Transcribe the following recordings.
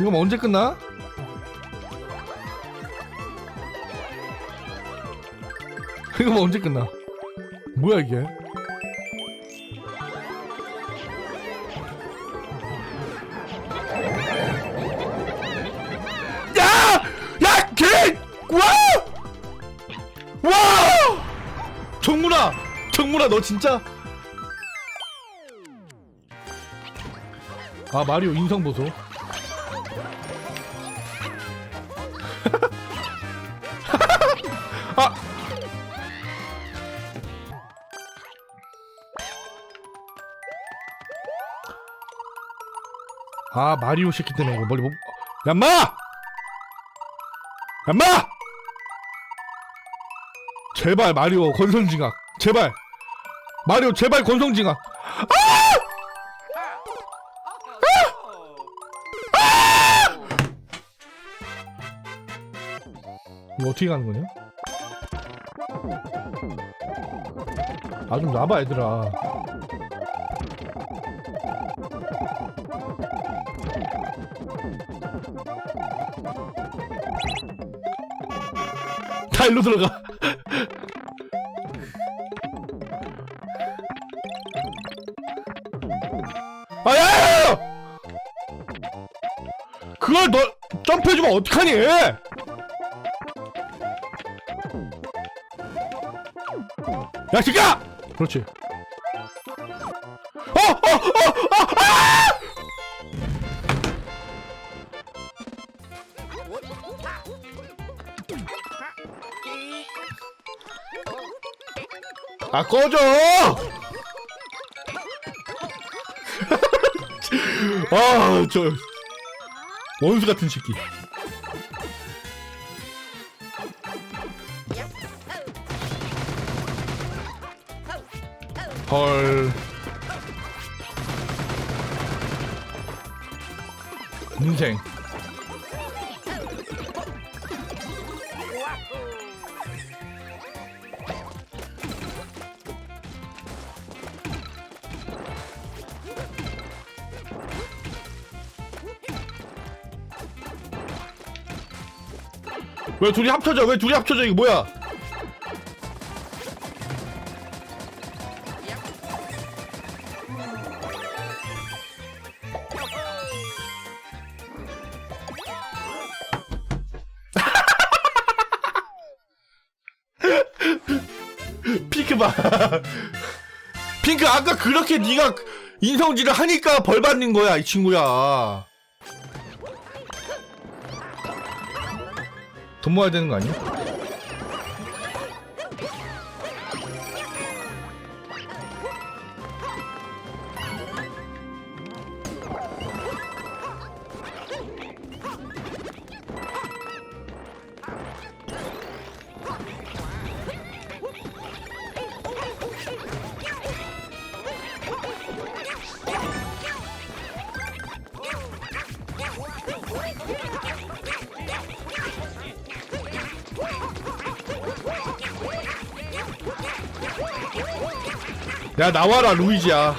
이거 뭐 언제 끝나? 이거 뭐 언제 끝나? 뭐야 이게? 야! 야! 개! 와! 와! 정문아! 정문아 너 진짜 아 마리오 인성 보소 아 마리오 새끼 때문에 이거 멀리 못 얌마! 얌마! 제발 마리오 권선징악. 제발. 마리오 제발 권선징악. 이거 어떻게 가는 거냐? 아 좀 놔봐 얘들아 다 일로 들어가 아야! 그걸 너 점프해주면 어떡하니? 야, 새끼야! 그렇지. 어, 어, 어, 어, 아! 아, 꺼져! 아, 저 원수 같은 새끼. 헐. 인생. 왜 둘이 합쳐져? 왜 둘이 합쳐져? 이거 뭐야? 봐. 핑크 아까 그렇게 네가 인성질을 하니까 벌 받는 거야 이 친구야. 돈 모아야 되는 거 아니야? 야 나와라 루이지야.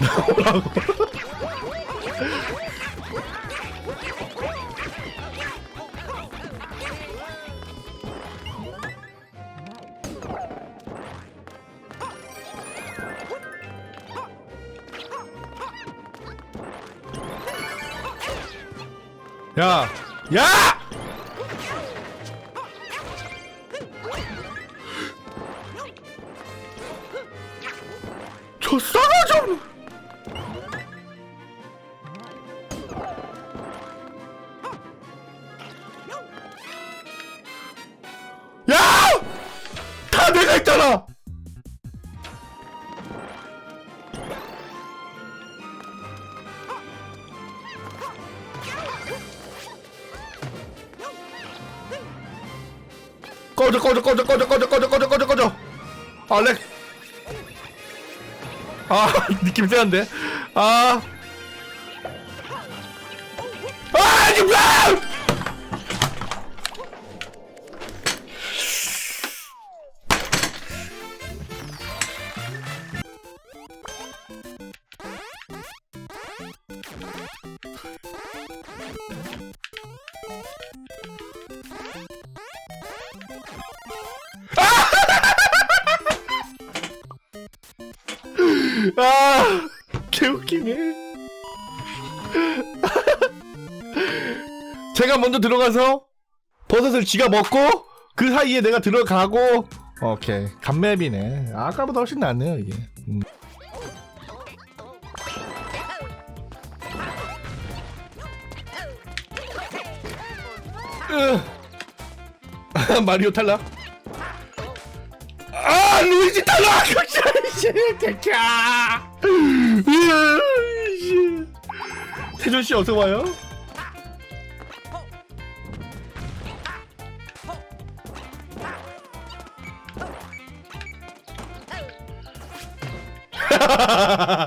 나오라고. 야! 야! 내가 했잖아! 꺼져 꺼져 꺼져 꺼져 꺼져 꺼져 꺼져 꺼져 꺼져. 아렉. 아 느낌 세한데? 아 아, 아 개웃기네. 제가 먼저 들어가서 버섯을 쥐가 먹고 그 사이에 내가 들어가고. 오케이. 간맵이네. 아까보다 훨씬 낫네요 이게. 음. 으. 마리오 탈락? 아 루이지 탈락! 씨 개캬 태준 씨 어서 와요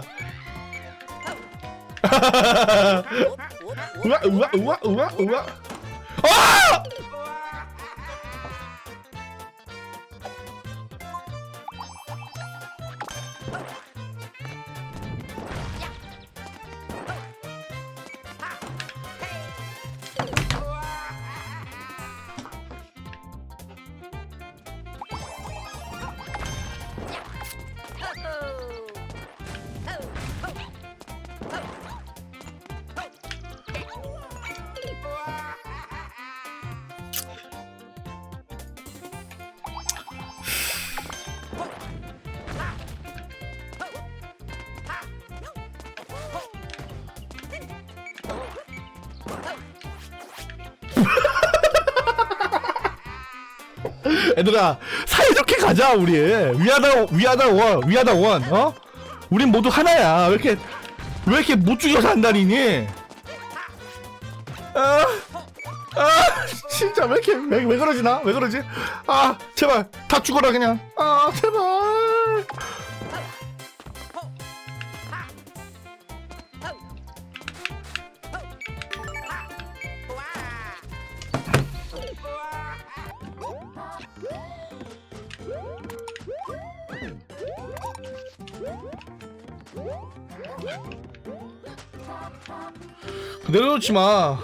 얘들아 사이좋게 가자 우리 위아다 위아다 원 위아다 원 어? 우린 모두 하나야 왜 이렇게 왜 이렇게 못 죽여서 한다리니 아, 아 진짜 왜 이렇게 왜, 왜 그러지 나? 왜 그러지? 아 제발 다 죽어라 그냥 아 제발 내려놓지 마.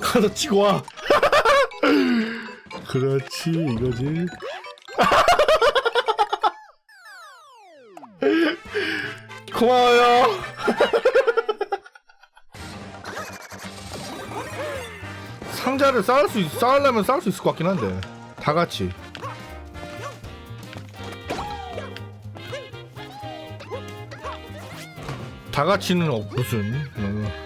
가서 치고 와. 그렇지 이거지 고마워요. 상자를 쌓을 수 있, 쌓으려면 쌓을 수 있을 것 같긴 한데. 다 같이. 다 같이는 어, 무슨. 어.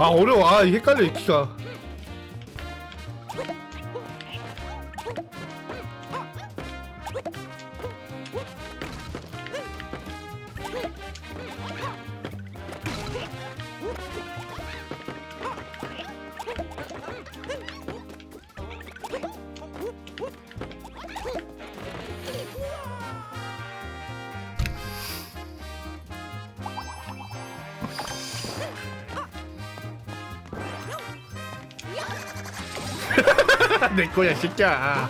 아 어려워. 아 헷갈려 이키 내 거야 새끼야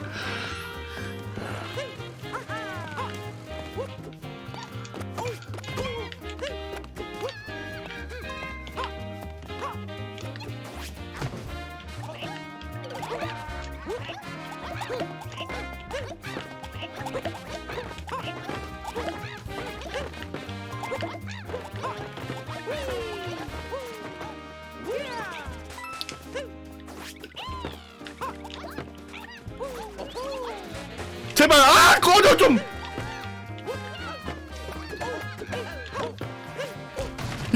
제발 아 꺼져 좀.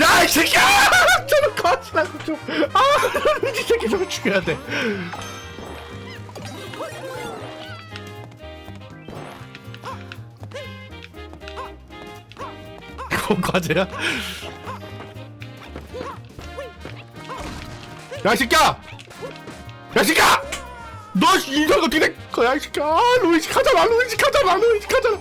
야 이 새끼야! 저런 거치라고 좀. 아 이 새끼 저거 죽여야 돼. 과제야? 야 새끼야! 야 새끼야! 너 인간 어떻게 돼? 거야 이거. 아 루이지 가잖아 루이지 가잖아 루이지 가잖아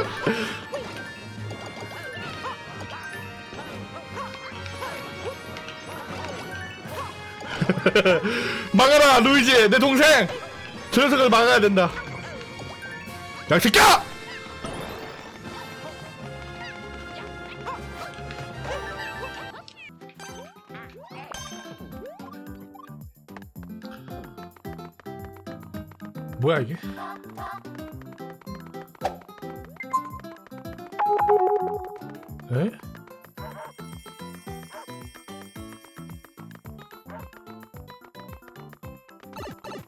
막아라 루이지. 내 동생. 저 녀석을 막아야 된다. 야 새끼야! 뭐야 이게?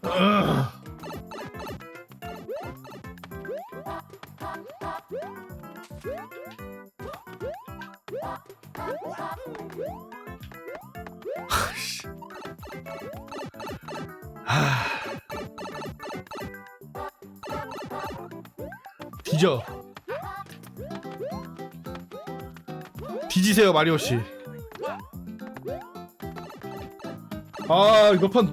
아. 뒤져 뒤지세요 마리오 씨. 아 이거 판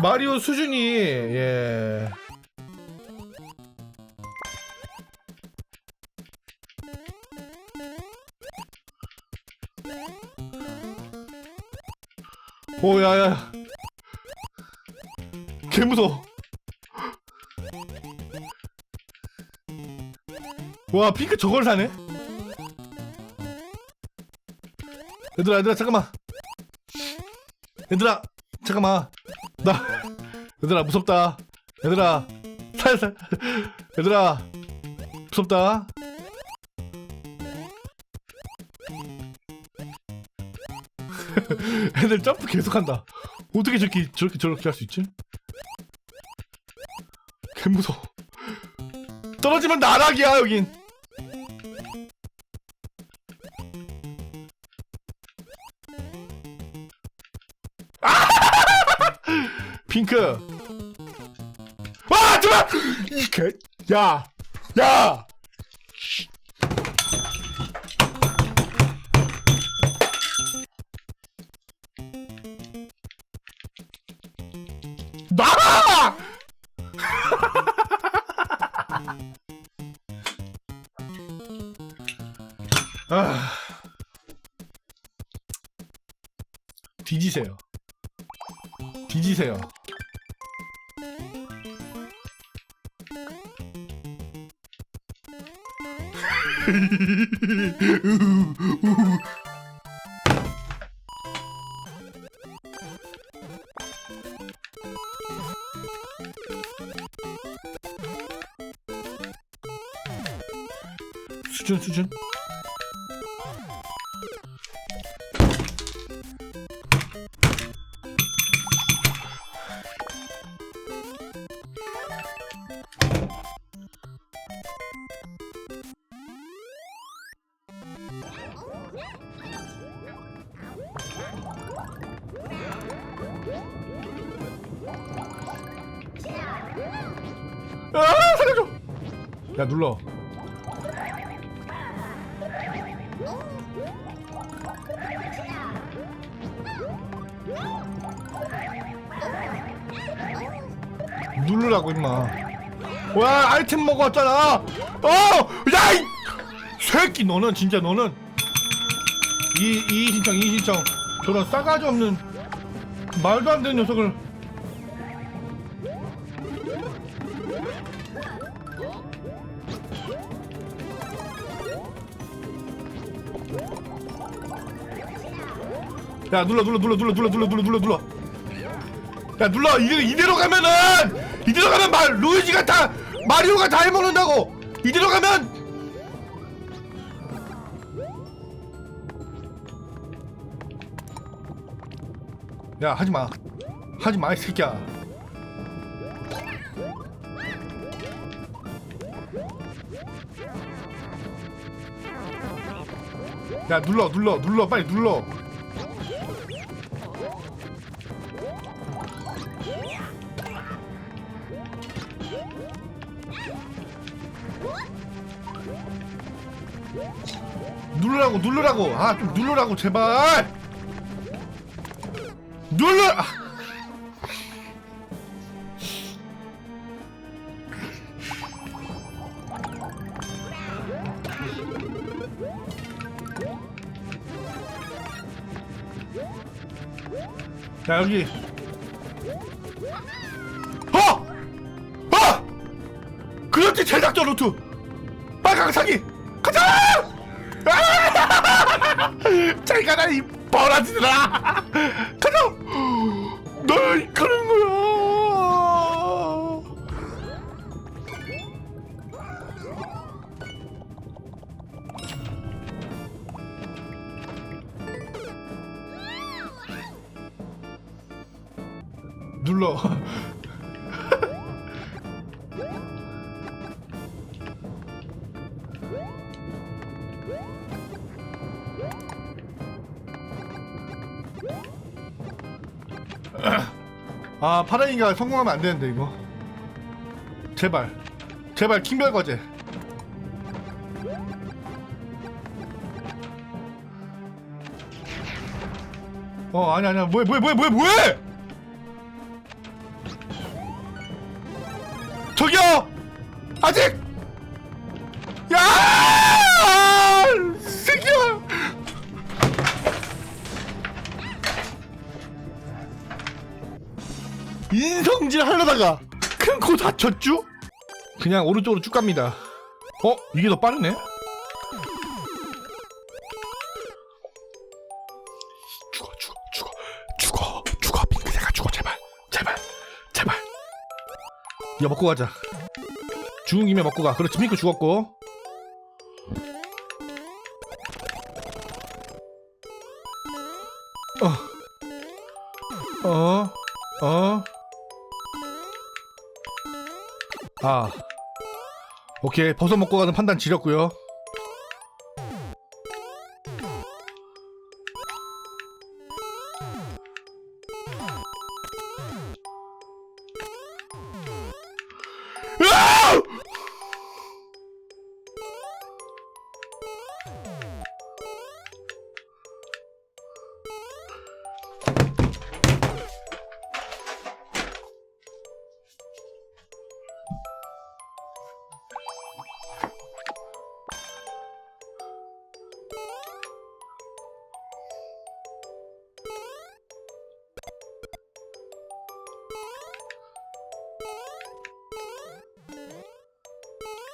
마리오 수준이 예. 오야야. 개무서워. 와 핑크 저걸 사네? 얘들아 얘들아 잠깐만. 얘들아 잠깐만. 나 얘들아 무섭다. 얘들아 살살 얘들아 무섭다. 애들 점프 계속한다. 어떻게 저렇게 저렇게 저렇게 할 수 있지? 개 무서워. 떨어지면 나락이야 여긴. 핑크. 아, 잠깐! 이게 야, 야. 나! 아. 뒤지세요. 뒤지세요. suçun suçun. 아 살려줘! 야 눌러. 누르라고 임마. 와 아이템 먹어왔잖아. 어야 이 새끼 너는 진짜 너는. 이 이 신청 이 신청. 저런 싸가지 없는 말도 안 되는 녀석을. 야 눌러 눌러 눌러 눌러 눌러 눌러 눌러 눌러 눌러. 야 눌러. 이대로, 이대로 가면은 이대로 가면 말 루이지가 다 마리오가 다 해먹는다고. 이대로 가면 야 하지마. 하지마 이 새끼야. 야 눌러 눌러 눌러 빨리 눌러. 누르라고 누르라고. 아 좀 누르라고 제발 눌러 아. 자 여기 어! 어! 그렇지 제작자 루트 빨강 사기 가자! 아! 잘 가라 이 뻔하지더라. 가자. 널 이끄는 거야. 눌러. 아 파랑이가 성공하면 안 되는데 이거. 제발. 제발 킹별 과제. 어 아니 아니야. 뭐해 뭐해 뭐해 뭐해 뭐해 하려다가 큰 코 다쳤쥬? 그냥 오른쪽으로 쭉 갑니다. 어? 이게 더 빠르네? 죽어 죽어 죽어. 죽어 죽어. 핑크색아 죽어. 제발 제발 제발. 이거 먹고 가자. 죽은 김에 먹고 가. 그렇지. 핑크 죽었고 오케이, 버섯 먹고 가는 판단 지렸고요 Bye.